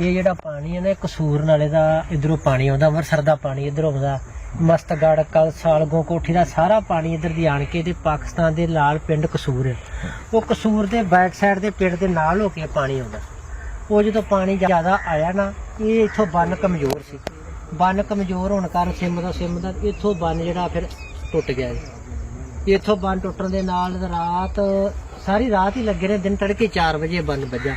ਇਹ ਜਿਹੜਾ ਪਾਣੀ ਹੈ ਨਾ, ਇਹ ਕਸੂਰ ਨਾਲੇ ਦਾ ਇਧਰੋਂ ਪਾਣੀ ਆਉਂਦਾ, ਅੰਮ੍ਰਿਤਸਰ ਦਾ ਪਾਣੀ ਇਧਰੋਂ ਆਉਂਦਾ। ਮਸਤਗੜ ਕਲ ਸਾਲਗੋਂ ਕੋਠੀ ਦਾ ਸਾਰਾ ਪਾਣੀ ਇਧਰ ਦੀ ਆਣ ਕੇ ਤੇ ਪਾਕਿਸਤਾਨ ਦੇ ਲਾਲ ਪਿੰਡ ਕਸੂਰ ਹੈ ਉਹ ਕਸੂਰ ਦੇ ਬੈਕ ਸਾਈਡ ਦੇ ਪਿੰਡ ਦੇ ਨਾਲ ਹੋ ਕੇ ਪਾਣੀ ਆਉਂਦਾ। ਉਹ ਜਦੋਂ ਪਾਣੀ ਜ਼ਿਆਦਾ ਆਇਆ ਨਾ, ਇਹ ਇੱਥੋਂ ਬੰਨ ਕਮਜ਼ੋਰ ਸੀ। ਬੰਨ ਕਮਜ਼ੋਰ ਹੋਣ ਕਾਰਨ ਸਿਮ ਦਾ ਸਿਮ ਦਾ ਇੱਥੋਂ ਬੰਨ ਜਿਹੜਾ ਫਿਰ ਟੁੱਟ ਗਿਆ ਇੱਥੋਂ ਬੰਨ ਟੁੱਟਣ ਦੇ ਨਾਲ ਰਾਤ, ਸਾਰੀ ਰਾਤ ਹੀ ਲੱਗੇ ਨੇ ਦਿਨ ਤੜਕੇ 4 ਵਜੇ ਬੰਨ ਵੱਜਾ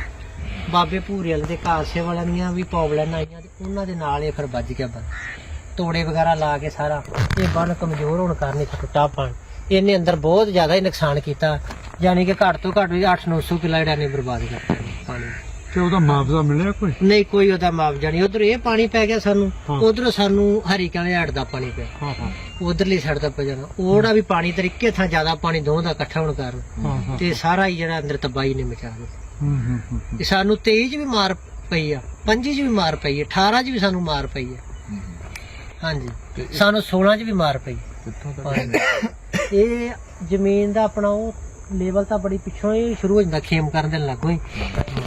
ਬਾਬੇ ਭੂਰੀਵਾਲ ਦੇ ਕਾਸੇ ਵਾਲਿਆਂ ਦੀਆਂ ਵੀ ਪ੍ਰੋਬਲਮ ਆਈਆਂ ਤੇ ਉਹਨਾਂ ਦੇ ਨਾਲ ਇਹ ਫਿਰ ਵੱਜ ਗਿਆ ਬੰਨ ਤੋੜੇ ਵਗੈਰਾ ਲਾ ਕੇ ਸਾਰਾ ਇਹ ਬੰਨ ਕਮਜ਼ੋਰ ਹੋਣ ਕਾਰਨ ਇਹ ਟੁੱਟਾ ਪਾਣੀ। ਇਹਨੇ ਅੰਦਰ ਬਹੁਤ ਜ਼ਿਆਦਾ ਹੀ ਨੁਕਸਾਨ ਕੀਤਾ। ਯਾਨੀ ਕਿ ਘੱਟ ਤੋਂ ਘੱਟ ਵੀ 8-900 ਕਿੱਲਾ ਜਿਹੜਾ ਨੇ ਬਰਬਾਦ ਕਰਤਾ ਪਾਣੀ। ਤੇ ਉਹਦਾ ਮੁਆਵਜ਼ਾ ਮਿਲਿਆ ਕੋਈ? ਨਹੀਂ ਕੋਈ ਉਹਦਾ ਮੁਆਵਜ਼ਾ ਨਹੀਂ। ਉਧਰ ਇਹ ਪਾਣੀ ਪੈ ਗਿਆ ਸਾਨੂੰ। ਉਧਰ ਸਾਨੂੰ ਹਰੀ ਕਾਲੇ ਹੜ ਦਾ ਪਾਣੀ ਪਿਆ। ਹਾਂ ਹਾਂ। ਉਧਰਲੀ ਸਾਈਡ ਦਾ ਪੈ ਜਾਣਾ। ਉਹੜਾ ਵੀ ਪਾਣੀ ਤਰੀਕੇ ਥਾਂ ਜ਼ਿਆਦਾ ਪਾਣੀ ਦੋਹਾਂ ਦਾ ਇਕੱਠਾ ਹੋਣ ਕਾਰਨ। ਤੇ ਸਾਰਾ ਹੀ ਜਿਹੜਾ ਅੰਦਰ ਤਬਾਈ ਨੇ ਮਚਾ ਦਿੱਤੀ। ਹੂੰ ਹੂੰ ਹੂੰ ਹੂੰ। ਤੇ ਸਾਨੂੰ 23 ਚ ਵੀ ਮਾਰ ਪਈ ਆ 25 ਚ ਵੀ ਮਾਰ ਪਈ ਹੈ 18 ਚ ਵੀ ਸਾਨੂੰ ਮਾਰ ਪਈ ਹੈ ਹਾਂਜੀ ਸਾਨੂੰ 16 ਚ ਵੀ ਮਾਰ ਪਈ। ਇਹ ਜ਼ਮੀਨ ਦਾ ਆਪਣਾ ਉਹ ਲੈਵਲ ਤਾਂ ਬੜੀ ਪਿੱਛੋਂ ਹੀ ਸ਼ੁਰੂ ਹੋ ਜਾਂਦਾ ਖੇਮ ਕਰਨ ਦੇ ਲੱਗੋ ਹੀ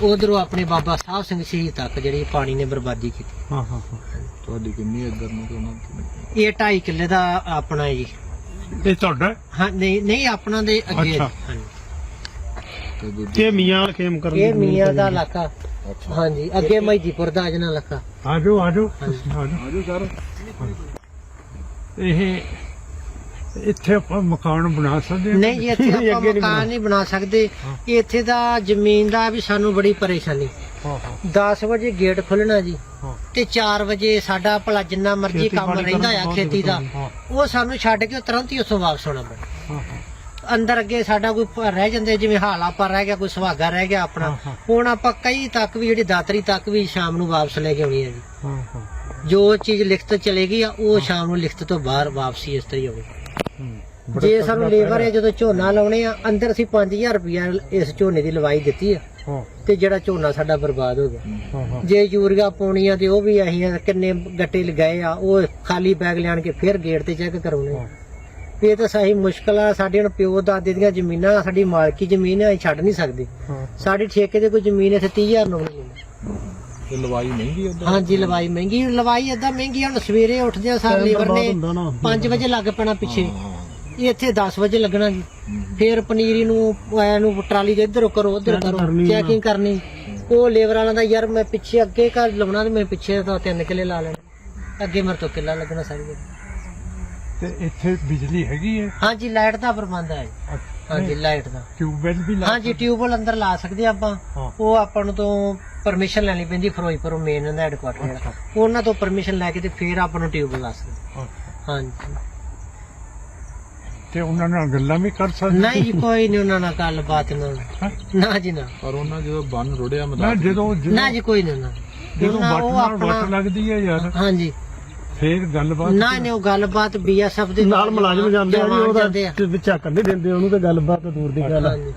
ਉਧਰੋਂ ਆਪਣੇ ਬਾਬਾ ਸਾਹਿਬ ਸਿੰਘ ਸ਼ਹੀਦ ਤੱਕ ਜਿਹੜੀ ਪਾਣੀ ਨੇ ਬਰਬਾਦੀ ਕੀਤੀ ਹਾਂ ਹਾਂ ਹਾਂ। ਤੁਹਾਡੀ ਕਿੰਨੀ ਇੱਧਰ ਨੂੰ ਤੇ ਉਹਨਾਂ ਦੀ ਇਹ 2.5 ਕਿੱਲੇ ਦਾ ਆਪਣਾ ਜੀ ਇਹ ਤੁਹਾਡਾ ਹਾਂ ਨਹੀਂ ਨਹੀਂ ਆਪਣਾ ਦੇ ਅੱਗੇ ਅੱਛਾ। ਹਾਂਜੀ। ਤੇ ਦੂਜੀ ਇਹ ਮੀਆਂ ਵਾਲਾ ਖੇਮ ਕਰਨ ਇਹ ਮੀਆਂ ਦਾ ਇਲਾਕਾ। ਅੱਛਾ। ਹਾਂਜੀ ਅੱਗੇ ਮਹੀਦੀਪੁਰ ਦਾ ਅਜਨਾ ਇਲਾਕਾ। ਆਜੋ ਆਜੋ। ਹਾਂਜੀ। ਆਜੋ। ਆਜੋ ਸਰ। ਇਹ ਇੱਥੇ ਆਪਾਂ ਮਕਾਨ ਬਣਾ ਸਕਦੇ ਹਾਂ? ਨਹੀਂ ਜੀ ਇੱਥੇ ਆਪਾਂ ਮਕਾਨ ਨਹੀਂ ਬਣਾ ਸਕਦੇ। ਇੱਥੇ ਦਾ ਜ਼ਮੀਨ ਦਾ ਵੀ ਸਾਨੂੰ ਬੜੀ ਪਰੇਸ਼ਾਨੀ। ਹਾਂ ਹਾਂ। 10 ਵਜੇ ਗੇਟ ਖੁੱਲਣਾ ਜੀ ਤੇ 4 ਵਜੇ ਸਾਡਾ ਭਲਾ ਜਿੰਨਾ ਮਰਜ਼ੀ ਕੰਮ ਰਹਿੰਦਾ ਆ ਖੇਤੀ ਦਾ ਉਹ ਸਾਨੂੰ ਛੱਡ ਕੇ ਤੁਰੰਤ ਹੀ ਉੱਥੋਂ ਵਾਪਸ ਆਉਣਾ ਹਾਂ ਅੰਦਰ ਅੱਗੇ ਸਾਡਾ ਕੋਈ ਪ- ਰਹਿ ਜਾਂਦੇ ਜਿਵੇਂ ਹਾਲਾ ਪਰ ਰਹਿ ਗਿਆ ਕੋਈ ਸੁਹਾਗਾ ਰਹਿ ਗਿਆ ਆਪਣਾ ਹਾਂ, ਹਾਂ। ਹੁਣ ਆਪਾਂ ਕਈ ਤੱਕ ਵੀ ਜਿਹੜੀ ਦਾਤਰੀ ਤੱਕ ਵੀ ਸ਼ਾਮ ਨੂੰ ਵਾਪਸ ਲੈ ਕੇ ਆਉਣੀ ਹੈ ਜੀ। ਹਾਂ ਹਾਂ। ਜੋ ਚੀਜ਼ ਲਿਖਤ ਚਲੇਗੀ ਆ ਉਹ ਸ਼ਾਮ ਨੂੰ ਲਿਖਤ ਤੋਂ ਬਾਹਰ ਵਾਪਸੀ ਇਸ ਤਰ੍ਹਾਂ ਹੀ ਹੋਵੇ। ਹੂੰ। ਜੇ ਸਾਨੂੰ ਲੇਬਰ ਹੈ ਜਦੋਂ ਝੋਨਾ ਲਾਉਣੇ ਆ ਅੰਦਰ ਅਸੀਂ 5000 ਰੁਪਇਆ ਇਸ ਝੋਨੇ ਦੀ ਲਵਾਈ ਦਿੱਤੀ ਆ ਹਾਂ। ਤੇ ਜਿਹੜਾ ਝੋਨਾ ਸਾਡਾ ਬਰਬਾਦ ਹੋ ਗਿਆ। ਹਾਂ ਹਾਂ। ਜੇ ਯੂਰੀਆ ਪਾਉਣੀ ਆ ਤੇ ਉਹ ਵੀ ਅਸੀਂ ਕਿੰਨੇ ਗੱਟੇ ਲਗਾਏ ਆ ਉਹ ਖਾਲੀ ਬੈਗ ਲਿਆਣ ਕੇ ਫਿਰ ਗੇਟ ਤੇ ਚੈੱਕ ਕਰਾਉਣੇ ਆ। ਇਹ ਤਾਂ ਸਹੀ ਮੁਸ਼ਕਲ ਆ ਸਾਡੇ ਹੁਣ ਪਿਓ ਦਾਦੇ ਦੀਆਂ ਜ਼ਮੀਨਾਂ ਸਾਡੀ ਮਾਲਕੀ ਜ਼ਮੀਨ ਆ ਅਸੀਂ ਛੱਡ ਨਹੀਂ ਸਕਦੇ। ਹਾਂ। ਸਾਡੀ ਠੇਕੇ ਤੇ ਕੋਈ ਜ਼ਮੀਨ ਇੱਥੇ 30000 ਨੂੰ ਨਹੀਂ ਮਿਲਦੀ ਤੇ ਲਵਾਈ ਮਹਿੰਗੀ ਉੱਧਰ? ਹਾਂਜੀ ਲਵਾਈ ਮਹਿੰਗੀ ਲਵਾਈ ਏਦਾਂ ਮਹਿੰਗੀ ਆ, ਹੁਣ ਸਵੇਰੇ ਉੱਠਦੇ ਆ ਸਾਰ ਲੇਬਰ ਨੇ ਹੁੰਦਾ ਨਾ। 5 ਵਜੇ ਲੱਗ ਪੈਣਾ ਪਿੱਛੇ। ਹਾਂ। ਇਹ ਇੱਥੇ 10 ਵਜੇ ਲੱਗਣਾ ਜੀ ਫਿਰ ਪਨੀਰੀ ਨੂੰ ਐ ਨੂੰ ਟਰਾਲੀ ਦੇ ਇੱਧਰ ਕਰੋ ਉੱਧਰ ਕਰੋ। ਚੈਕਿੰਗ ਕਰਨੀ। ਉਹ ਲੇਬਰ ਵਾਲਿਆਂ ਦਾ ਯਾਰ ਮੈਂ ਪਿੱਛੇ ਅੱਗੇ ਘਰ ਲਾਉਣਾ ਤੇ ਮੈਂ ਪਿੱਛੇ ਤਾਂ ਤਿੰਨ ਕਿੱਲੇ ਲਾ ਲੈਣੇ। ਅੱਗੇ ਮੇਰੇ ਤੋਂ ਕਿੱਲਾ ਲੱਗਣਾ ਸਾਰੀ ਦਿਨ ਤੇ ਇੱਥੇ ਬਿਜਲੀ ਹੈਗੀ ਹੈ? ਹਾਂਜੀ ਲਾਈਟ ਦਾ ਪ੍ਰਬੰਧ ਹੈ। ਹਾਂਜੀ ਲਾਈਟ ਦਾ। ਟਿਊਬਵੈਲ ਵੀ ਲਾ ਹਾਂਜੀ ਟਿਊਬਵੈਲ ਅੰਦਰ ਲਾ ਸਕਦੇ ਆ ਆਪਾਂ। ਹਾਂ। ਉਹ ਆਪਾਂ ਨੂੰ ਤੋਂ ਪਰਮਿਸ਼ਨ ਲੈਣੀ ਪੈਂਦੀ ਫਿਰੋਜ਼ਪੁਰੋਂ ਮੇਨ ਦਾ ਹੈਡਕੁਆਟਰ ਜਿਹੜਾ। ਉਹਨਾਂ ਤੋਂ ਪਰਮਿਸ਼ਨ ਲੈ ਕੇ ਤੇ ਫਿਰ ਆਪਾਂ ਨੂੰ ਟਿਊਬਵੈਲ ਲਾ ਸਕਦੇ ਹਾਂ। ਹਾਂਜੀ। ਤੇ ਉਹਨਾਂ ਨਾਲ ਗੱਲਾਂ ਵੀ ਕਰ ਸਕਦੇ ਨਹੀਂ ਜੀ ਕੋਈ ਨਹੀਂ ਉਹਨਾਂ ਨਾਲ ਗੱਲਬਾਤ ਨਾ। ਹਾਂ? ਨਾ ਜੀ ਨਾ। ਪਰ ਉਹਨਾਂ ਜਦੋਂ ਬੰਨ ਰੁੜਿਆ ਨਾ ਮਤਲਬ ਜਦੋਂ ਨਾ ਜੀ ਕੋਈ ਨਹੀਂ ਨਾ। ਜਦੋਂ ਉਹਨਾਂ- ਵੱਟ ਉਹ ਨਾਲ ਵੱਟ ਆਪਣਾ ਲੱਗਦੀ ਹੈ ਯਾਰ ਹਾਂਜੀ। ਫੇਰ ਗੱਲਬਾਤ ਨਾ ਨਹੀਂ ਉਹ ਗੱਲਬਾਤ ਬੀਐਸਐਫ ਦੇ ਨਾਲ ਮੁਲਾਜ਼ਮ ਜਾਂਦੇ ਆ ਜੀ ਜਵਾਨ ਉਹਦਾ ਜਾਂਦੇ ਆ। ਵਿੱਚ ਝਾਕਣ ਨਹੀਂ ਦਿੰਦੇ ਉਹਨੂੰ ਤੇ ਗੱਲਬਾਤ ਤਾਂ ਦੂਰ ਦੀ ਗੱਲ ਆ। ਹਾਂਜੀ।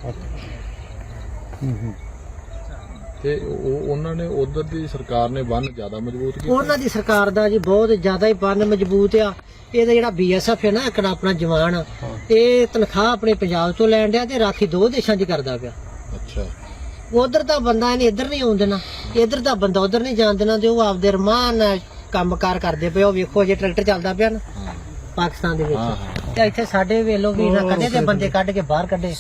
ਤੇ ਉਹ ਉਹਨਾਂ ਨੇ ਉਧਰ ਦੀ ਸਰਕਾਰ ਨੇ ਬੰਨ ਜ਼ਿਆਦਾ ਮਜ਼ਬੂਤ ਕੀਤਾ? ਉਹਨਾਂ ਦੀ ਸਰਕਾਰ ਦਾ ਜੀ ਬਹੁਤ ਜ਼ਿਆਦਾ ਹੀ ਬੰਨ ਮਜ਼ਬੂਤ ਆ। ਇਹਦਾ ਜਿਹੜਾ ਬੀਐਸਐਫ ਹੈ ਨਾ ਇੱਕ ਆਪਣਾ ਜਵਾਨ ਆ, ਇਹ ਤਨਖਾਹ ਆਪਣੇ ਪੰਜਾਬ ਤੋਂ ਲੈਣ ਡਿਆ ਤੇ ਰਾਖੀ ਦੋ ਦੇਸ਼ਾਂ 'ਚ ਕਰਦਾ ਪਿਆ। ਅੱਛਾ। ਉਧਰ ਦਾ ਬੰਦਾ ਇਹਨੇ ਇੱਧਰ ਨਹੀਂ ਆਉਣ ਦੇਣਾ। ਇੱਧਰ ਦਾ ਬੰਦਾ ਉਧਰ ਨਹੀਂ ਜਾਣ ਦੇਣਾ ਤੇ ਉਹ ਆਪਦੇ ਰਮਾਨ ਨਾਲ ਕੰਮਕਾਰ ਕਰਦੇ ਪਏ ਉਹ ਵੇਖੋ ਜੇ ਟਰੈਕਟਰ ਚੱਲਦਾ ਪਿਆ ਨਾ ਹਾਂ ਪਾਕਿਸਤਾਨ ਦੇ ਵਿੱਚ। ਤੇ ਇੱਥੇ ਸਾਡੇ ਵੇਲੋ ਵੀ ਨਾ ਕੱਢੇ ਤੇ ਬੰਦੇ ਕੱਢ ਕੇ ਬਾਹਰ ਕੱਢੇ।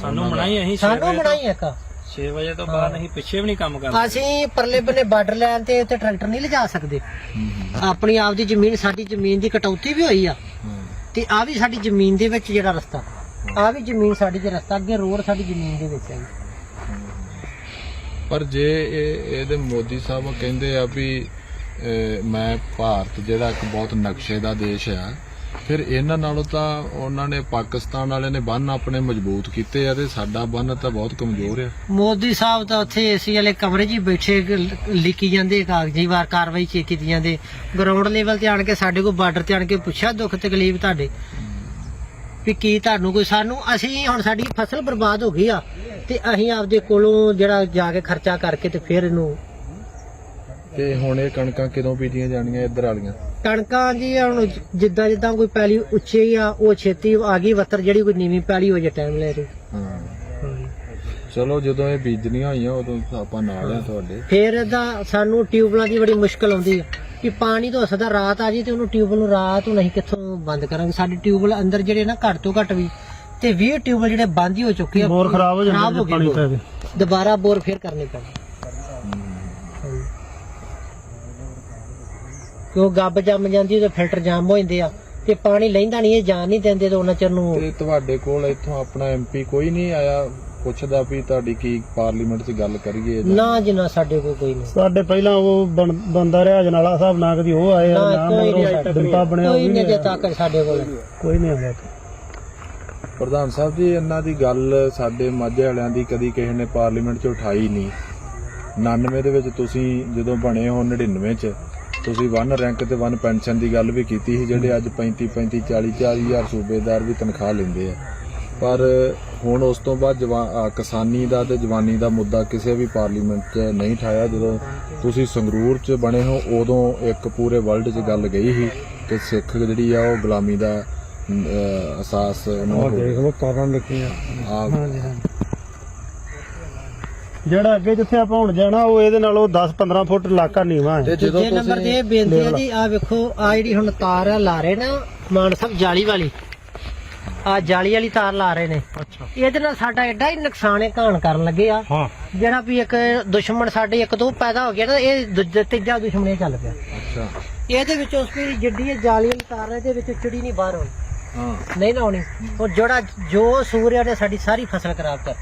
ਸਾਨੂੰ ਮਨਾਈ ਅਸੀਂ ਸਾਨੂੰ ਬਣਾਈ ਇੱਕ। 6 ਵਜੇ ਤੋਂ ਬਾਅਦ ਅਸੀਂ ਪਿੱਛੇ ਵੀ ਨਹੀਂ ਕੰਮ ਕਰਦੇ। ਅਸੀਂ ਪਰਲੇ ਬੰਨੇ ਬਾਰਡਰ ਲੈਣ ਤੇ ਉੱਥੇ ਟਰੈਕਟਰ ਨਹੀਂ ਲਿਜਾ ਸਕਦੇ। ਆਪਣੀ ਆਪ ਦੀ ਜ਼ਮੀਨ ਸਾਡੀ ਜ਼ਮੀਨ ਦੀ ਕਟੌਤੀ ਵੀ ਹੋਈ ਆ। ਤੇ ਆ ਵੀ ਸਾਡੀ ਜ਼ਮੀਨ ਦੇ ਵਿੱਚ ਜਿਹੜਾ ਰਸਤਾ। ਆ ਵੀ ਜ਼ਮੀਨ ਸਾਡੀ ਦੇ ਰਸਤਾ ਅੱਗੇ ਰੋਡ ਸਾਡੀ ਜ਼ਮੀਨ ਦੇ ਵਿੱਚ ਹੈ। ਪਰ ਜੇ ਇਹ ਇਹਦੇ ਮੋਦੀ ਸਾਹਿਬ ਕਹਿੰਦੇ ਆ ਵੀ ਮੈਂ ਭਾਰਤ ਜਿਹੜਾ ਇੱਕ ਬਹੁਤ ਨਕਸ਼ੇ ਦਾ ਦੇਸ਼ ਆ, ਫਿਰ ਇਹਨਾਂ ਨਾਲੋਂ ਤਾਂ ਉਹਨਾਂ ਨੇ ਪਾਕਿਸਤਾਨ ਵਾਲਿਆਂ ਨੇ ਬੰਨ ਆਪਣੇ ਮਜ਼ਬੂਤ ਕੀਤੇ ਆ ਤੇ ਸਾਡਾ ਬੰਨ ਤਾਂ ਬਹੁਤ ਕਮਜ਼ੋਰ ਆ। ਮੋਦੀ ਸਾਹਿਬ ਤਾਂ ਉੱਥੇ ਏਸੀ ਵਾਲੇ ਕਮਰੇ 'ਚ ਹੀ ਬੈਠੇ ਲਿਖੀ ਜਾਂਦੇ, ਕਾਗਜ਼ੀ ਵਾਰ ਕਾਰਵਾਈ ਕੀਤੀ ਜਾਂਦੇ। ਗਰਾਊਂਡ ਲੈਵਲ ਤੇ ਆਣ ਕੇ ਸਾਡੇ ਕੋਲ ਬਾਰਡਰ ਤੇ ਆਣ ਕੇ ਪੁੱਛਿਆ, ਦੁੱਖ ਤਕਲੀਫ ਤੁਹਾਡੇ? ਵੀ ਕੀ ਤੁਹਾਨੂੰ ਕੋਈ ਸਾਨੂੰ, ਅਸੀਂ ਹੁਣ ਸਾਡੀ ਫਸਲ ਬਰਬਾਦ ਹੋ ਗਈ ਆ ਤੇ ਅਸੀਂ ਆਪਦੇ ਕੋਲੋਂ ਜਿਹੜਾ ਜਾ ਕੇ ਖਰਚਾ ਕਰਕੇ ਤੇ ਫਿਰ ਇਹਨੂੰ ਤੇ ਹੁਣ ਇਹ ਕਣਕਾਂ ਕਦੋਂ ਬੀਜੀਆਂ ਜਾਣੀਆਂ ਇੱਧਰ ਵਾਲੀਆਂ? ਕਣਕਾਂ ਜੀ ਹੁਣ ਜਿੱਦਾਂ ਜਿੱਦਾਂ ਕੋਈ ਪੈਲੀ ਉੱਚੀ ਆ ਉਹ ਛੇਤੀ ਆ ਗਈ ਵੱਤਰ ਜਿਹੜੀ ਕੋਈ ਨੀਵੀਂ ਪੈਲੀ ਹੋ ਜੇ ਟਾਈਮ ਲੈ ਰਹੀ ਹਾਂ। ਚਲੋ ਜਦੋਂ ਇਹ ਬੀਜਣੀਆਂ ਹੋਈਆਂ ਉਦੋਂ ਆਪਾਂ ਨਾਲ ਆ ਤੁਹਾਡੇ। ਫਿਰ ਇਹਦਾ ਸਾਨੂੰ ਟਿਊਬਲਾਂ ਦੀ ਬੜੀ ਮੁਸ਼ਕਲ ਆਉਂਦੀ ਆ ਕਿ ਪਾਣੀ ਤੋਂ ਸਕਦਾ ਰਾਤ ਆ ਜੀ ਤੇ ਉਹਨੂੰ ਟਿਊਬਲ ਨੂੰ ਰਾਤ ਨੂੰ ਅਸੀਂ ਕਿੱਥੋਂ ਬੰਦ ਕਰਾਂਗੇ? ਸਾਡੀ ਟਿਊਬਲ ਅੰਦਰ ਜਿਹੜੇ ਨਾ ਘੱਟ ਤੋਂ ਘੱਟ ਵੀ ਤੇ 20 ਟਿਊਬਲ ਜਿਹੜੇ ਬੰਦ ਹੀ ਹੋ ਚੁੱਕੇ ਆ ਬੋਰ ਖਰਾਬ ਹੋ ਜਾਂਦਾ ਗਏ ਜੇ ਪਾਣੀ ਦੁਬਾਰਾ ਬੋਰ ਫੇਰ ਕਰਨੇ ਪੈਣੇ। ਕਿਉਂ ਗੱਬ ਜੰਮ ਜਾਂਦੀ ਤੇ ਫਿਲਟਰ ਜਾਮ ਹੋ ਜਾਂਦੇ ਆ। ਤੇ ਪਾਣੀ ਲੈਂਦਾ ਨਹੀਂ ਇਹ ਜਾਣ ਨਹੀਂ ਦਿੰਦੇ ਤੇ ਉਹਨਾਂ ਚਿਰ ਨੂੰ। ਤੇ ਤੁਹਾਡੇ ਕੋਲ ਇੱਥੋਂ ਆਪਣਾ ਐਮਪੀ ਕੋਈ ਨਹੀਂ ਆਇਆ ਪੁੱਛਦਾ ਵੀ ਤੁਹਾਡੀ ਕੀ ਪਾਰਲੀਮੈਂਟ 'ਚ ਗੱਲ ਕਰੀਏ? ਨਾ ਜਿੰਨਾ ਸਾਡੇ ਕੋਲ ਕੋਈ ਨਹੀਂ ਸਾਡੇ ਪਹਿਲਾਂ ਉਹ ਬਣ- ਬੰਦਾ ਰਿਹਾ ਜਨਾਲਾ ਸਾਹਿਬ ਨਾ ਕਦੀ ਉਹ ਆਏ ਆ, ਨਾ, ਨਾ ਕੋਈ ਨਹੀਂ ਮਗਰੋਂ ਦਿੱਤਾ ਬਣਿਆ ਉਹ ਕੋਈ ਵੀ ਨਹੀਂ ਨਹੀਂ ਜੇ ਤੱਕ ਸਾਡੇ ਕੋਲ। ਕੋਈ ਨਹੀਂ ਆਇਆ। ਪ੍ਰਧਾਨ ਸਾਹਿਬ ਜੀ ਇਹਨਾਂ ਦੀ ਗੱਲ ਸਾਡੇ ਮਾਝੇ ਵਾਲਿਆਂ ਦੀ ਕਦੀ ਕਿਸੇ ਨੇ ਪਾਰਲੀਮੈਂਟ 'ਚ ਉਠਾਈ ਨਹੀਂ 99 ਦੇ ਵਿੱਚ ਤੁਸੀਂ ਜਦੋਂ ਬਣੇ ਹੋ 99 'ਚ ਤੁਸੀਂ ਵਨ ਰੈਂਕ ਤੇ ਵਨ ਪੈਨਸ਼ਨ ਦੀ ਗੱਲ ਵੀ ਕੀਤੀ ਸੀ ਜਿਹੜੇ ਅੱਜ 35 35 40 40 ਹਜ਼ਾਰ ਸੂਬੇਦਾਰ ਵੀ ਤਨਖਾਹ ਲੈਂਦੇ ਆ। ਪਰ ਹੁਣ ਉਸ ਤੋਂ ਬਾਅਦ ਕਿਸਾਨੀ ਦਾ ਤੇ ਜਵਾਨੀ ਦਾ ਮੁੱਦਾ ਕਿਸੇ ਵੀ ਪਾਰਲੀਮੈਂਟ 'ਚ ਨਹੀਂ ਠਾਇਆ। ਜਦੋਂ ਤੁਸੀਂ ਸੰਗਰੂਰ 'ਚ ਬਣੇ ਹੋ ਉਦੋਂ ਇੱਕ ਪੂਰੇ ਵਰਲਡ 'ਚ ਗੱਲ ਗਈ ਸੀ ਕਿ ਸਿੱਖ ਜਿਹੜੀ ਆ ਉਹ ਗੁਲਾਮੀ ਦਾ ਅਹਿਸਾਸ ਉਹਨਾਂ ਨੂੰ ਤਾਰਾਂ ਲੱਗੀਆਂ। ਆ ਜਿਹੜਾ ਅੱਗੇ ਜਿੱਥੇ ਆਪਾਂ ਹੁਣ ਜਾਣਾ ਉਹ ਇਹਦੇ ਨਾਲ ਉਹ 10 15 ਫੁੱਟ ਇਲਾਕਾ ਨੀਵਾ ਹੈ। ਤੇ ਜਦੋਂ ਦੂਜੇ ਨੰਬਰ ਤੇ ਇਹ ਬੇਨਤੀ ਹੈ ਜੀ ਆ ਵੇਖੋ ਆ ਜਿਹੜੀ ਹੁਣ ਤਾਰ ਆ ਲਾ ਰਹੇ ਨਾ ਮਾਨ ਸਾਹਿਬ ਜਾਲੀ ਵਾਲੀ। ਆ ਜਾਲੀ ਵਾਲੀ ਤਾਰ ਲਾ ਰਹੇ ਨੇ। ਅੱਛਾ। ਇਹਦੇ ਨਾਲ ਸਾਡਾ ਐਡਾ ਹੀ ਨੁਕਸਾਨ ਹੈ ਘਾਣ ਕਰਨ ਲੱਗੇ ਆ। ਹਾਂ। ਜਿਹੜਾ ਵੀ ਇੱਕ ਦੁਸ਼ਮਣ ਸਾਡੇ ਇੱਕ ਦੋ ਪੈਦਾ ਹੋ ਗਿਆ ਨਾ ਇਹ ਦੂਜਾ ਤੀਜਾ ਦੁਸ਼ਮਣ ਇਹ ਚੱਲ ਪਿਆ। ਅੱਛਾ। ਇਹਦੇ ਵਿੱਚ ਉਸ ਵੀ ਜਿੱਡੀ ਇਹ ਜਾਲੀ ਵਾਲੀ ਤਾਰ ਹੈ ਇਹਦੇ ਵਿੱਚ ਚਿੜੀ ਨਹੀਂ ਬਾਹਰ ਆਉਣੀ। ਹਾਂ। ਨਹੀਂ ਨਾ ਆਉਣੀ। ਉਹ ਜਿਹੜਾ ਜੋ ਸੂਰਿਆ ਨੇ ਸਾਡੀ ਸਾਰੀ ਫਸਲ ਖਰਾਬ ਕਰ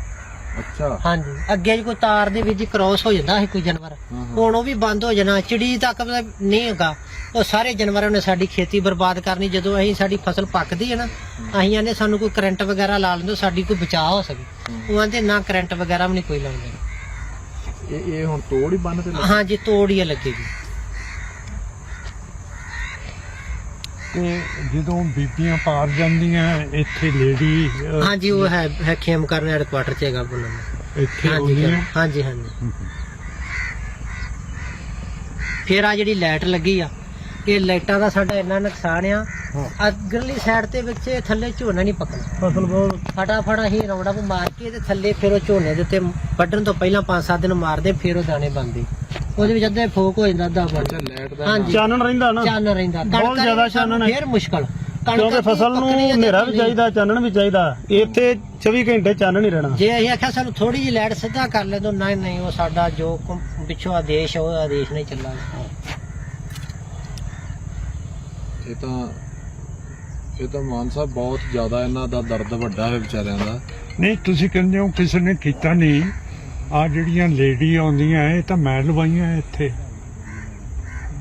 ਅੱਛਾ। ਹਾਂਜੀ। ਅੱਗੇ ਜੇ ਕੋਈ ਤਾਰ ਦੇ ਵਿੱਚ ਕ੍ਰੋਸ ਹੋ ਜਾਂਦਾ ਸੀ ਕੋਈ ਜਾਨਵਰ। ਹੁਣ ਉਹ ਵੀ ਬੰਦ ਹੋ ਜਾਣਾ। ਚਿੜੀ ਤੱਕ ਤਾਂ ਨਹੀਂ ਹੈਗਾ। ਉਹ ਸਾਰੇ ਜਾਨਵਰਾਂ ਨੇ ਸਾਡੀ ਖੇਤੀ ਬਰਬਾਦ ਕਰਨੀ। ਜਦੋਂ ਅਸੀਂ ਸਾਡੀ ਫਸਲ ਪੱਕਦੀ ਹੈ ਨਾ ਅਸੀਂ ਆਨੇ ਸਾਨੂੰ ਕੋਈ ਕਰੰਟ ਵਗੈਰਾ ਲਾ ਲੈਂਦੇ ਸਾਡੀ ਕੋਈ ਬਚਾਅ ਹੋ ਸਕੇ। ਉਹ ਆਂਦੇ ਨਾ ਕਰੰਟ ਵਗੈਰਾ ਵੀ ਨਹੀਂ ਕੋਈ ਲਾਉਂਦੇ। ਇਹ ਇਹ ਹੁਣ ਤੋੜ ਹੀ ਬੰਨ ਤੇ? ਹਾਂਜੀ ਤੋੜ ਹੀ ਲੱਗੇਗੀ ਤੇ ਜਦੋਂ ਬੀਬੀਆਂ ਪਾਰ ਜਾਂਦੀਆਂ ਇੱਥੇ ਲੇਡੀ ਹਾਂਜੀ ਉਹ ਹੈ ਹੈ ਖੇਮ ਕਰਨ ਹੈਡਕੁਆਟਰ ਚ ਹੈਗਾ ਬੋਲਣ ਇੱਥੇ ਹਾਂਜੀ ਹੁੰਦੀਆਂ? ਹਾਂਜੀ ਹਾਂਜੀ ਫਿਰ ਆ ਜਿਹੜੀ ਲਾਈਟ ਲੱਗੀ ਆ ਇਹ ਲਾਈਟਾਂ ਦਾ ਸਾਡਾ ਇੰਨਾ ਨੁਕਸਾਨ ਆ ਅਗਰਲੀ ਸਾਈਡ ਤੇ ਵਿੱਚ ਇਹ ਥੱਲੇ ਝੋਨਾ ਨਹੀਂ ਪੱਕਣਾ। ਫਸਲ ਬਹੁਤ ਫਟਾਫਟ ਅਸੀਂ ਰੌੜਾ ਨੂੰ ਮਾਰ ਕੇ ਤੇ ਥੱਲੇ ਫਿਰ ਉਹ ਝੋਨੇ ਦੇ ਉੱਤੇ ਵੱਢਣ ਤੋਂ ਪਹਿਲਾਂ 5-7 ਦਿਨ ਮਾਰਦੇ ਫਿਰ ਉਹ ਦਾਣੇ ਬਣਦੇ। ਉਹਦੇ ਵਿੱਚ ਅੱਧੇ ਫੋਕ ਹੋ ਜਾਂਦਾ ਅੱਧਾ ਬਣ ਦਾ ਹਾਂਜੀ। ਚਾਨਣ ਰਹਿੰਦਾ ਨਾ। ਚਾਨਣ ਰਹਿੰਦਾ। ਬਹੁਤ ਜ਼ਿਆਦਾ ਦੀ ਸਾਨੂੰ ਚਾਨਣ ਹੈ। ਫਿਰ ਮੁਸ਼ਕਲ। ਕਿਉਂਕਿ ਦੀ ਫਸਲ ਨੂੰ ਹਨੇਰਾ ਵੀ। ਚਾਹੀਦਾ ਚਾਨਣ ਵੀ ਚਾਹੀਦਾ। ਇੱਥੇ 24 ਘੰਟੇ ਚਾਨਣ ਹੀ ਰਹਿਣਾ। ਜੇ ਅਸੀਂ ਆਖਿਆ ਸਾਨੂੰ ਥੋੜੀ ਜਿਹੀ ਲਾਈਟ ਸਿੱਧਾ ਕਰ ਲੈ ਤਾਂ ਨਹੀਂ ਨਹੀਂ ਉਹ ਸਾਡਾ ਜੋ ਪਿੱਛੋਂ ਆਦੇਸ਼ ਉਹ ਆਦੇਸ਼ ਨਹੀਂ ਚੱਲਾਂਗਾ ਇਹ ਤਾਂ ਇਹ ਤਾਂ ਮਾਨ ਸਾਹਿਬ ਬਹੁਤ ਜ਼ਿਆਦਾ ਇਹਨਾਂ ਦਾ ਦਰਦ ਵੱਡਾ ਹੈ ਵਿਚਾਰਿਆਂ ਦਾ। ਨਹੀਂ ਤੁਸੀਂ ਕਹਿੰਦੇ ਹੋ ਕਿਸੇ ਨੇ ਕੀਤਾ ਨਹੀਂ। ਆ ਜਿਹੜੀਆਂ ਲੇਡੀ ਆਉਂਦੀਆਂ ਇਹ ਤਾਂ ਮੈਂ ਲਵਾਈਆਂ ਇੱਥੇ।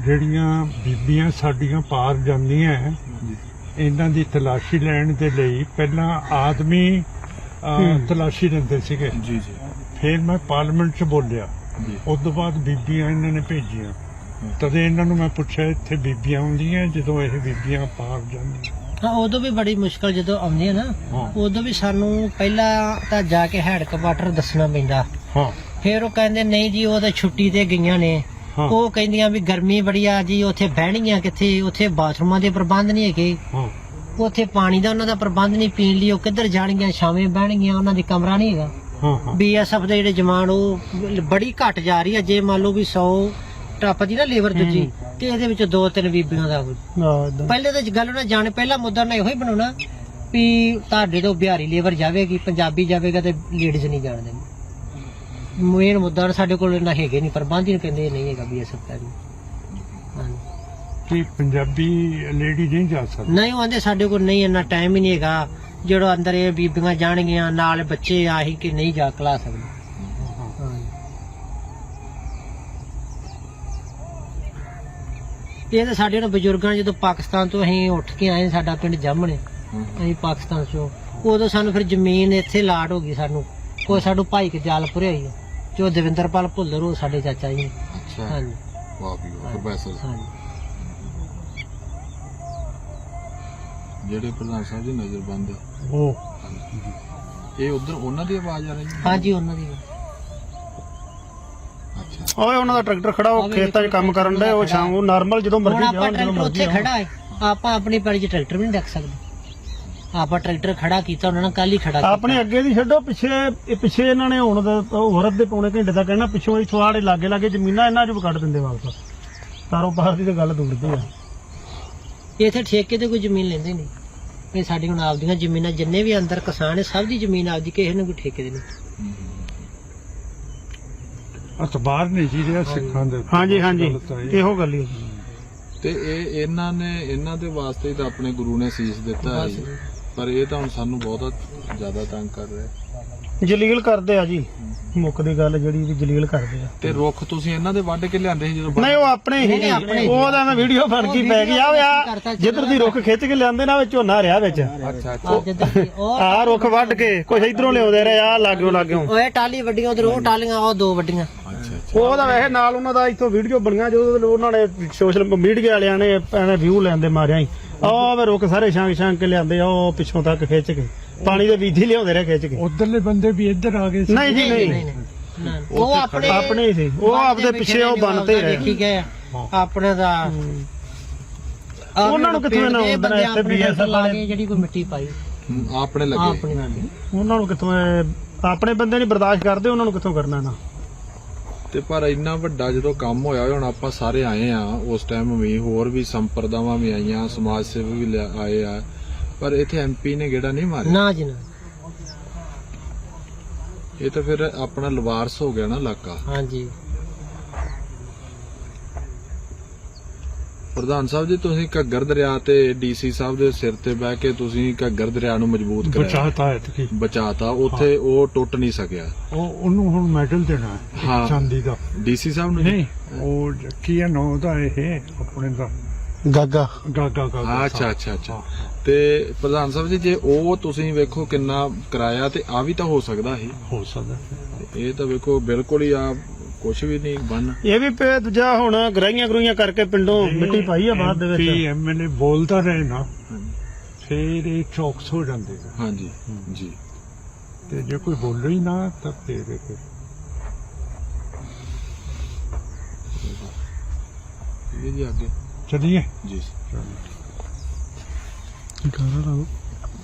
ਜਿਹੜੀਆਂ ਬੀਬੀਆਂ ਸਾਡੀਆਂ ਪਾਰ ਜਾਂਦੀਆਂ ਇਹਨਾਂ ਦੀ ਤਲਾਸ਼ੀ ਲੈਣ ਦੇ ਲਈ ਪਹਿਲਾਂ ਆਦਮੀ ਤਲਾਸ਼ੀ ਲੈਂਦੇ ਸੀਗੇ। ਜੀ ਜੀ। ਫਿਰ ਮੈਂ ਪਾਰਲੀਮੈਂਟ 'ਚ ਬੋਲਿਆ। ਜੀ। ਉਸ ਤੋਂ ਬਾਅਦ ਬੀਬੀਆਂ ਇਹਨਾਂ ਨੇ ਭੇਜੀਆਂ। ਤਦੇ ਇਹਨਾਂ ਨੂੰ ਮੈਂ ਪੁੱਛਿਆ ਇੱਥੇ ਬੀਬੀਆਂ ਆਉਂਦੀਆਂ ਜਦੋਂ ਇਹ ਬੀਬੀਆਂ ਪਾਰ ਜਾਂਦੀਆਂ? ਹਾਂ ਉਦੋਂ ਵੀ ਬੜੀ ਮੁਸ਼ਕਲ ਜਦੋਂ ਆਉਂਦੀ ਹੈ। ਨਾ ਉਦੋਂ ਵੀ ਸਾਨੂੰ ਪਹਿਲਾਂ ਤਾਂ ਜਾ ਕੇ ਹੈਡ ਕੁਆਟਰ ਦੱਸਣਾ ਪੈਂਦਾ। ਹਾਂ। ਫਿਰ ਉਹ ਕਹਿੰਦੇ ਨਹੀਂ ਜੀ ਉਹ ਤਾਂ ਛੁੱਟੀ ਤੇ ਗਈਆਂ ਨੇ। ਉਹ ਕਹਿੰਦੀਆਂ ਵੀ ਗਰਮੀ ਬੜੀ ਆ ਜੀ ਉੱਥੇ ਬਹਿਣੀਆਂ ਕਿੱਥੇ? ਉੱਥੇ ਬਾਥਰੂਮਾਂ ਦੇ ਪ੍ਰਬੰਧ ਨਹੀਂ ਹੈਗੇ। ਉੱਥੇ ਪਾਣੀ ਦਾ ਉਹਨਾਂ ਦਾ ਪ੍ਰਬੰਧ ਨਹੀਂ ਪੀਣ ਲਈ ਉਹ ਕਿੱਧਰ ਜਾਣਗੀਆਂ? ਛਾਵੇਂ ਬਹਿਣਗੀਆਂ ਉਹਨਾਂ ਦੀ ਕਮਰਾ ਨਹੀਂ ਹੈਗਾ। ਬੀਐਸਐਫ ਦੇ ਜਿਹੜੇ ਜਵਾਨ ਉਹ ਬੜੀ ਘਟ ਜਾ ਰਹੀ ਹੈ। ਜੇ ਮੰਨ ਲਓ ਵੀ 100 ਟੱਪ ਦੀ ਨਾ ਲੇਬਰ ਦੂਜੀ ਤੇ ਇਹਦੇ ਵਿੱਚ ਦੋ ਤਿੰਨ ਬੀਬੀਆਂ ਦਾ। ਪਹਿਲੇ ਤਾਂ ਗੱਲ ਉਹਨਾਂ ਜਾਣੇ ਪਹਿਲਾ ਮੁੱਦਾ ਨਾ ਇਹੋ ਹੀ ਬਣਾਉਣਾ ਵੀ ਤੁਹਾਡੇ ਤੋਂ ਬਿਹਾਰੀ ਲੇਬਰ ਜਾਵੇਗੀ ਪੰਜਾਬੀ ਜਾਵੇਗਾ ਤੇ ਲੇਡੀਜ਼ ਨਹੀਂ ਜਾਣ ਦੇਣੀ ਮੇਨ ਮੁੱਦਾ ਨਾ ਸਾਡੇ ਕੋਲ ਨਾ ਹੈਗੇ ਨਹੀਂ ਪ੍ਰਬੰਧ ਹੀ ਨਹੀਂ ਕਹਿੰਦੇ ਨਹੀਂ ਹੈਗਾ ਬੀਐਸਐਫ ਦਾ ਵੀ ਹਾਂਜੀ। ਕਿ ਪੰਜਾਬੀ ਲੇਡੀ ਨਹੀਂ ਜਾ ਸਕਦੀ? ਨਹੀਂ ਉਹ ਆਂਦੇ ਸਾਡੇ ਕੋਲ ਨਹੀਂ ਇੰਨਾ ਟਾਈਮ ਹੀ ਨਹੀਂ ਹੈਗਾ। ਜਿਹੜਾ ਅੰਦਰ ਇਹ ਬੀਬੀਆਂ ਜਾਣਗੀਆਂ ਨਾਲ ਬੱਚੇ ਆਹੀ ਕਿ ਨਹੀਂ ਜਾ ਕਲਾ ਸਕਦੇ। ਇਹ ਤਾਂ ਸਾਡੇ ਨਾਲ ਬਜ਼ੁਰਗਾਂ ਜਦੋਂ ਪਾਕਿਸਤਾਨ ਤੋਂ ਅਸੀਂ ਉੱਠ ਕੇ ਆਏ ਸਾਡਾ ਪਿੰਡ ਜਾਮਣੇ ਅਸੀਂ ਪਾਕਿਸਤਾਨ ਚੋਂ ਉਦੋਂ ਸਾਨੂੰ ਫਿਰ ਜ਼ਮੀਨ ਇੱਥੇ ਲਾਟ ਹੋ ਗਈ ਸਾਨੂੰ। ਕੋਈ ਸਾਡੂ ਭਾਈ ਕੇ ਜਾਲਪੁਰੇ ਆਈ ਹੈ ਜੋ ਦਵਿੰਦਰਪਾਲ ਭੁੱਲਰ ਉਹ ਸਾਡੇ ਚਾਚਾ ਜੀ। ਨੇ। ਅੱਛਾ। ਹਾਂਜੀ। ਵਾਹ ਵੀ ਵਾਹ ਪ੍ਰੋਫੈਸਰ। ਹਾਂਜੀ। ਜਿਹੜੇ ਪ੍ਰਧਾਨ ਸਾਹਿਬ ਦੀ ਨਜ਼ਰਬੰਦ ਉਹ। ਇਹ ਉਧਰ ਉਹਨਾਂ ਦੀ ਆਵਾਜ਼ ਆ ਰਹੀ ਹੈ? ਹਾਂਜੀ ਉਹਨਾਂ ਦੀ। ਅੱਛਾ। ਓਏ ਉਹਨਾਂ ਦਾ ਟਰੈਕਟਰ ਖੜਾ ਉਹ ਖੇਤਾਂ 'ਚ ਕੰਮ ਕਰਨ ਦਾ ਉਹ ਸ਼ਾਮ ਨੂੰ ਨਾਰਮਲ ਜਦੋਂ ਮਰਜ਼ੀ ਆਪਾਂ ਜਾਣ ਜਦੋਂ ਟਰੈਕਟਰ ਮਰਜ਼ੀ ਉੱਥੇ ਆਉਣ। ਖੜਾ ਹੈ ਆਪਾਂ ਆਪਣੀ ਪੈਲੀ 'ਚ ਟਰੈਕਟਰ ਵੀ ਨਹੀਂ ਰੱਖ ਸਕਦੇ। ਆਪਾਂ ਟਰੈਕਟਰ ਖੜਾ ਕੀਤਾ ਉਹਨਾਂ ਨੇ ਕੱਲ ਹੀ ਖੜਾ ਕੀਤਾ। ਆਪਣੇ ਅੱਗੇ ਦੀ ਛੱਡੋ ਪਿੱਛੇ ਇਹ ਪਿੱਛੇ ਇਹਨਾਂ ਨੇ ਹੁਣ ਦਾ ਔਰਤ ਦੇ ਪੌਣੇ ਘੰਟੇ ਦਾ ਕਹਿਣਾ ਪਿੱਛੋਂ ਇੱਥੋਂ ਆੜੇ ਲਾਗੇ ਲਾਗੇ ਜ਼ਮੀਨਾਂ ਇਹਨਾਂ ਚੋਂ ਕੱਢ ਦਿੰਦੇ ਵਾਪਸ। ਤਾਰੋ ਪਾਰ ਦੀ ਤਾਂ ਗੱਲ ਦੂਰਦੀ ਆ। ਇੱਥੇ ਠੇਕੇ ਤੇ ਕੋਈ ਜ਼ਮੀਨ ਲੈਂਦੇ ਨਹੀਂ। ਇਹ ਸਾਡੀ ਹੁਣ ਆਪਦੀਆਂ ਜ਼ਮੀਨਾਂ ਜਿੰਨੇ ਵੀ ਅੰਦਰ ਕਿਸਾਨ ਹੈ ਸਭ ਦੀ ਜ਼ਮੀਨ ਆਪਦੀ ਕਿਸੇ ਨੂੰ ਕੋਈ ਠੇਕੇ ਦੇ ਨਹੀਂ। ਅਤਬਾਰ ਨਹੀਂ ਜੀ ਰਿਹਾ ਸਿੱਖਾਂ ਦੇ ਹਾਂਜੀ ਹਾਂਜੀ। ਇਹ। ਇਹੋ ਗੱਲ ਹੀ। ਤੇ ਇਹ ਇਹਨਾਂ ਨੇ ਇਹਨਾਂ ਦੇ ਵਾਸਤੇ ਹੀ ਤਾਂ ਆਪਣੇ ਗੁਰੂ ਨੇ ਸੀਸ ਦਿੱਤਾ ਹੈ। ਜੀ। ਪਰ ਇਹ ਤਾਂ ਹੁਣ ਸਾਨੂੰ ਬਹੁਤ ਜ਼ਿਆਦਾ ਤੰਗ ਕਰ ਰਿਹਾ ਜਲੀਲ ਕਰਦੇ ਆ ਜੀ। ਮੁੱਕ ਦੀ ਗੱਲ ਜਿਹੜੀ ਵੀ ਜਲੀਲ ਕਰਦੇ ਆ। ਤੇ ਰੁੱਖ ਤੁਸੀਂ ਇਹਨਾਂ ਦੇ ਵੱਢ ਕੇ ਲਿਆਂਦੇ ਸੀ ਜਦੋਂ ਨਹੀਂ ਉਹ ਆਪਣੇ ਹੀ ਨਹੀਂ, ਨਹੀਂ, ਆਪਣੇ ਹੀ। ਉਹ ਤਾਂ ਮੈਂ ਵੀਡੀਓ ਬਣ ਉਹ ਕੇ ਪੈ ਗਈ। ਆ ਵਿਆ ਜਿੱਧਰ ਦੀ ਰੁੱਖ ਖਿੱਚ ਕੇ ਲਿਆਂਦੇ ਨਾ ਵਿੱਚ ਝੋਨਾ ਰਿਹਾ ਵਿੱਚ। ਅੱਛਾ ਉਹ ਆਹ ਰੁੱਖ ਵੱਢ ਕੇ ਕੁਛ ਇਧਰੋਂ ਲਿਆਉਂਦੇ ਰਹੇ ਆ ਲਾਗਿਓ ਲਾਗਿਓ। ਓਏ ਟਾਲੀ ਵੱਡੀਆਂ ਉਧਰ ਉਹ ਟਾਲੀਆਂ ਉਹ ਦੋ ਵੱਡੀਆਂ। ਅੱਛਾ ਅੱਛਾ। ਉਹਦਾ ਵੈਸੇ ਨਾਲ ਉਹਨਾਂ ਦਾ ਇੱਥੋਂ ਵੀਡੀਓ ਬਣੀਆਂ ਜਦੋਂ ਉਹਨਾਂ ਨੇ ਸੋਸ਼ਲ ਮੀਡੀਆ ਵਾਲਿਆਂ ਨੇ ਐਵੇਂ ਵਿਊ ਲੈਣ ਦੇ ਮਾਰਿਆ ਹੀ। ਆਹ ਵੇ ਰੁੱਖ ਸਾਰੇ ਛਾਂਗ ਛਾਂਗ ਕੇ ਲਿਆਂਦੇ ਆ ਉਹ ਪਿੱਛੋਂ ਤੱਕ ਖਿੱਚ ਕੇ। ਪਾਣੀ ਦੇ ਵੀਧੀ ਲਿਆਉਂਦੇ ਰਹੇ ਖਿੱਚ ਕੇ। ਉਧਰਲੇ ਬੰਦੇ ਵੀ ਇੱਧਰ ਆ ਗਏ ਸੀ। ਨਹੀਂ ਜੀ ਨਹੀਂ। ਉਹ ਆਪਣੇ ਆਪਣੇ ਹੀ ਸੀ। ਉਹ ਆਪਦੇ ਪਿੱਛੇ ਉਹ ਬਣਤੇ ਰਹੇ। ਦੇਖੀ ਗਏ ਆ। ਆਪਣੇ ਦਾ। ਉਹਨਾਂ ਨੂੰ ਕਿੱਥੋਂ ਨਾ ਇੱਥੇ BSF ਵਾਲੇ? ਜਿਹੜੀ ਕੋਈ ਮਿੱਟੀ ਪਾਈ। ਆਪਣੇ ਲੱਗੇ। ਆਪਣੀ ਉਹਨਾਂ ਨੂੰ ਕਿੱਥੋਂ ਆਪਣੇ ਬੰਦੇ ਨਹੀਂ ਬਰਦਾਸ਼ਤ ਕਰਦੇ ਉਹਨਾਂ ਨੂੰ ਕਿੱਥੋਂ ਕਰਨਾ ਨਾ ਤੇ ਪਰ ਇੰਨਾ ਵੱਡਾ ਜਦੋਂ ਕੰਮ ਹੋਇਆ ਹੁਣ ਆਪਾਂ ਸਾਰੇ ਆਏ ਆ ਉਸ ਟਾਈਮ ਵੀ ਹੋਰ ਵੀ ਸੰਪਰਦਾਵਾਂ ਵੀ ਆਈਆਂ ਸਮਾਜ ਸੇਵੀ ਵੀ ਆਏ ਆ ਪਰ ਇੱਥੇ ਐਮਪੀ ਨੇ ਗੇੜਾ ਨਹੀਂ ਮਾਰਿਆ? ਨਾ ਜੀ ਨਾ। ਇਹ ਤਾਂ ਫਿਰ ਆਪਣਾ ਲਵਾਰਸ ਹੋ ਗਿਆ ਨਾ ਇਲਾਕਾ। ਹਾਂਜੀ। ਪ੍ਰਧਾਨ ਸਾਹਿਬ ਜੀ ਤੁਸੀਂ ਘੱਗਰ ਦਰਿਆ ਤੇ ਡੀਸੀ ਸਾਹਿਬ ਦੇ ਸਿਰ ਤੇ ਬਹਿ ਕੇ ਤੁਸੀਂ ਘੱਗਰ ਦਰਿਆ ਨੂੰ ਮਜ਼ਬੂਤ ਕਰਾਇਆ ਬਚਾਤਾ ਹੈ ਤੇ ਬਚਾਤਾ ਉੱਥੇ ਉਹ ਟੁੱਟ ਨਹੀਂ ਸਕਿਆ। ਉਹ ਉਹਨੂੰ ਹੁਣ ਮੈਡਲ ਦੇਣਾ ਹੈ। ਚਾਂਦੀ ਦਾ। ਡੀਸੀ ਸਾਹਿਬ ਨੂੰ? ਨਹੀਂ ਉਹ ਕੀ ਹੈ ਨਾਂ ਉਹਦਾ ਇਹ ਆਪਣੇ ਦਾ। ਗਾਗਾ। ਗਾਗਾ ਗਾਗਾ ਅੱਛਾ ਅੱਛਾ ਅੱਛਾ। ਤੇ ਪ੍ਰਧਾਨ ਸਾਹਿਬ ਜੀ ਜੇ ਉਹ ਤੁਸੀਂ ਵੇਖੋ ਕਿੰਨਾ ਕਿਰਾਇਆ ਤੇ ਆ ਵੀ ਤਾਂ ਹੋ ਸਕਦਾ ਸੀ। ਹੋ ਸਕਦਾ। ਇਹ ਤਾਂ ਵੇਖੋ ਬਿਲਕੁਲ ਹੀ ਆ ਕੁਝ ਵੀ ਨਹੀਂ ਬਣ ਇਹ ਵੀ ਪੇ ਦੂਜਾ ਹੁਣ ਗਰਾਈਆਂ ਗਰੂਈਆਂ ਕਰਕੇ ਪਿੰਡੋਂ ਮਿੱਟੀ ਪਾਈ ਆ ਬਾਅਦ ਦੇ ਵਿੱਚ। ਪੀ ਐਮਐਲਏ ਬੋਲਦਾ ਰਹੇ ਨਾ ਫਿਰ ਇਹ ਚੌਕਸ ਹੋ ਜਾਂਦੇ ਨੇ। ਹਾਂਜੀ ਜੀ। ਤੇ ਜੇ ਕੋਈ ਬੋਲੇ ਹੀ ਨਾ ਤਾਂ ਫਿਰ ਇਹ ਇਹ ਜੀ ਅੱਗੇ। ਚਲਿਏ। ਜੀ। ਗਾਣਾ ਲਾਓ।